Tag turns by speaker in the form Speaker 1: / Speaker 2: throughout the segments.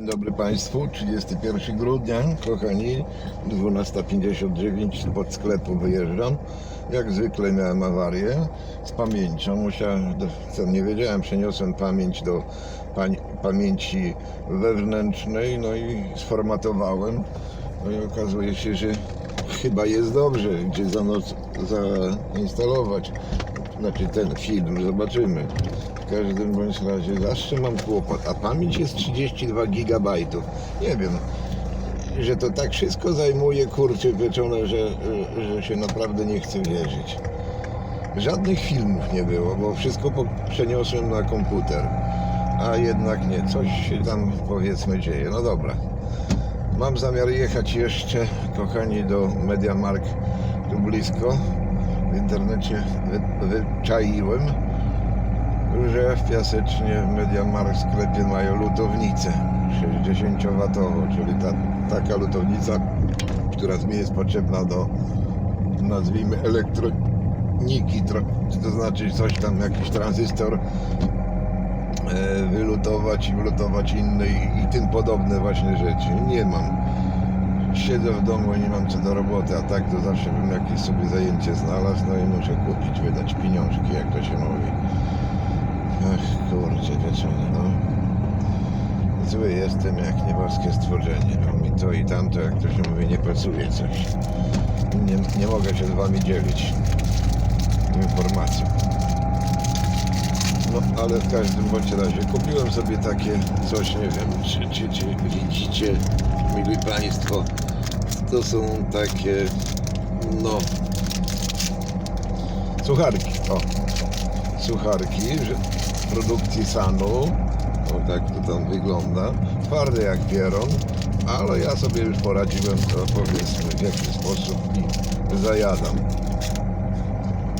Speaker 1: Dzień dobry Państwu, 31 grudnia, kochani, 12.59 pod sklepu wyjeżdżam. Jak zwykle miałem awarię z pamięcią, musiałem, co nie wiedziałem, przeniosłem pamięć do pań, pamięci wewnętrznej, no i sformatowałem. No i okazuje się, że chyba jest dobrze, gdzie za noc zainstalować, znaczy ten film, zobaczymy. W każdym bądź razie zawsze mam kłopot, a pamięć jest 32 GB. Nie wiem, że to tak wszystko zajmuje kurczę pieczone, że, że się naprawdę nie chce wierzyć. Żadnych filmów nie było, bo wszystko przeniosłem na komputer. A jednak nie, coś się tam powiedzmy dzieje. No dobra. Mam zamiar jechać jeszcze, kochani, do Mediamark tu blisko. W internecie wy, wyczaiłem, że w Piasecznie w Mediamark sklepie mają lutownicę 60W, czyli ta, taka lutownica, która mi jest potrzebna do, nazwijmy, elektroniki, tro- to znaczy coś tam, jakiś tranzystor e, wylutować i wylutować inne i, i tym podobne właśnie rzeczy. Nie mam. Siedzę w domu i nie mam co do roboty, a tak to zawsze bym jakieś sobie zajęcie znalazł, no i muszę kupić, wydać pieniążki, jak to się mówi. Ach, kurczę, wieczorem, no. Zły jestem jak nieboskie stworzenie, no mi to i tamto, jak to się mówi, nie pasuje coś. Nie, nie mogę się z wami dzielić informacją. No, ale w każdym bądź razie kupiłem sobie takie coś, nie wiem, czy, czy, czy widzicie, mili Państwo, to są takie, no, sucharki, o, sucharki, że produkcji Sanu, o tak to tam wygląda, twarde jak pieron, ale ja sobie już poradziłem, to powiedzmy, w jaki sposób i zajadam.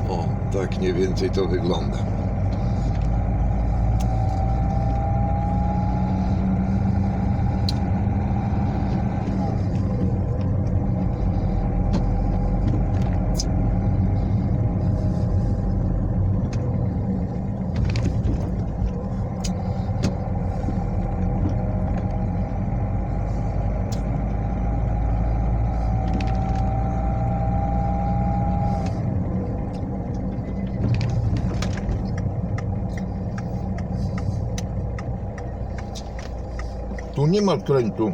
Speaker 1: O, tak mniej więcej to wygląda. Nie ma krętu.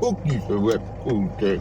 Speaker 1: Puknij w łeb, kurczę.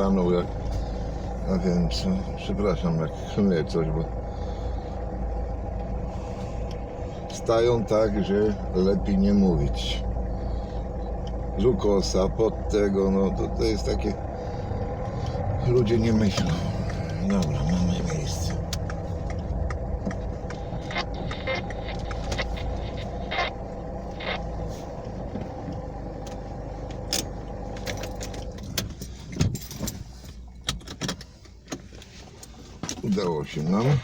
Speaker 1: Stanął jak... A wiem co, przepraszam, jak chmieje coś, bo... Stają tak, że lepiej nie mówić. Z ukosa, pod tego, no to, to jest takie... Ludzie nie myślą. Dobra, mamy miejsce. Vamos.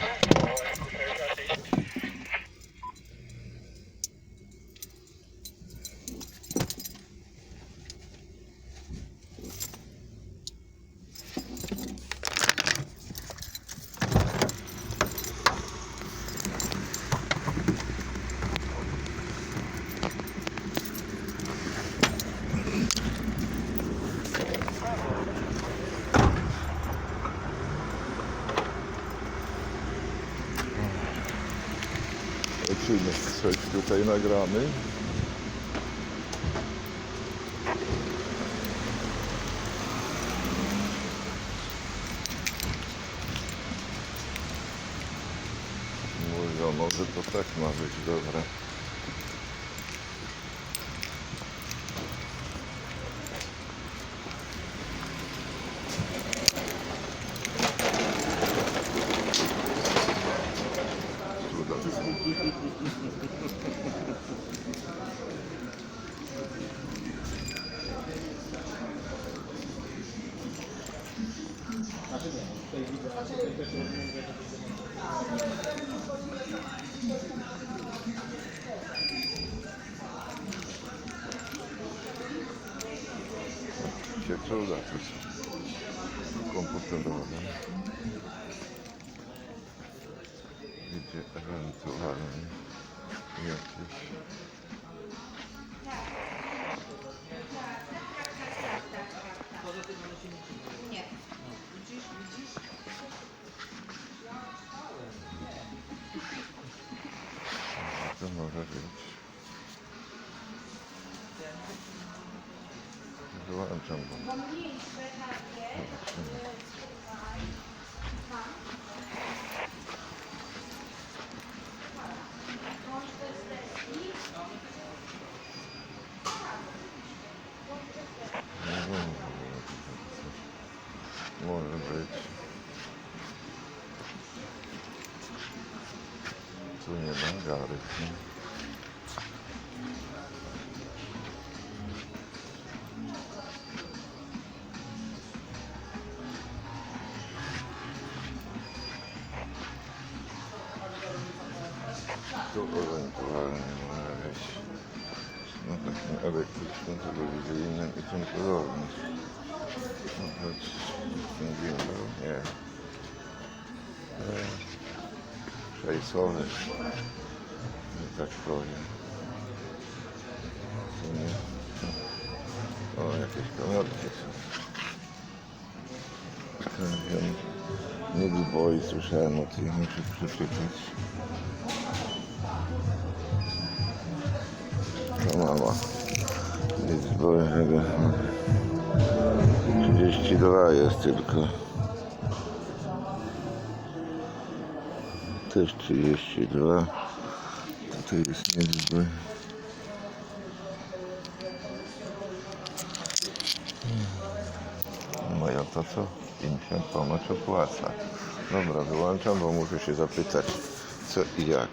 Speaker 1: Lecimy, coś tutaj nagramy. Może to tak ma być dobre. about this one. Ewentualnie jakieś
Speaker 2: Nie. Widzisz, widzisz?
Speaker 1: to może być. Wyłączam go. Zobaczymy. Nie ma gary. nie? Tu ewentualnie może być no takim elektrycznym, telewizyjnym i tym podobnym. No choć powiem. W sumie, O, jakieś komórki są. Nigdy boi, słyszałem o tym, muszę przeczytać. To mama. Nigdy boi, żeby... 32 jest tylko. Też 32. Tutaj jest niezły. Moja to co? Im się ponoć opłaca. Dobra, wyłączam, bo muszę się zapytać co i jak.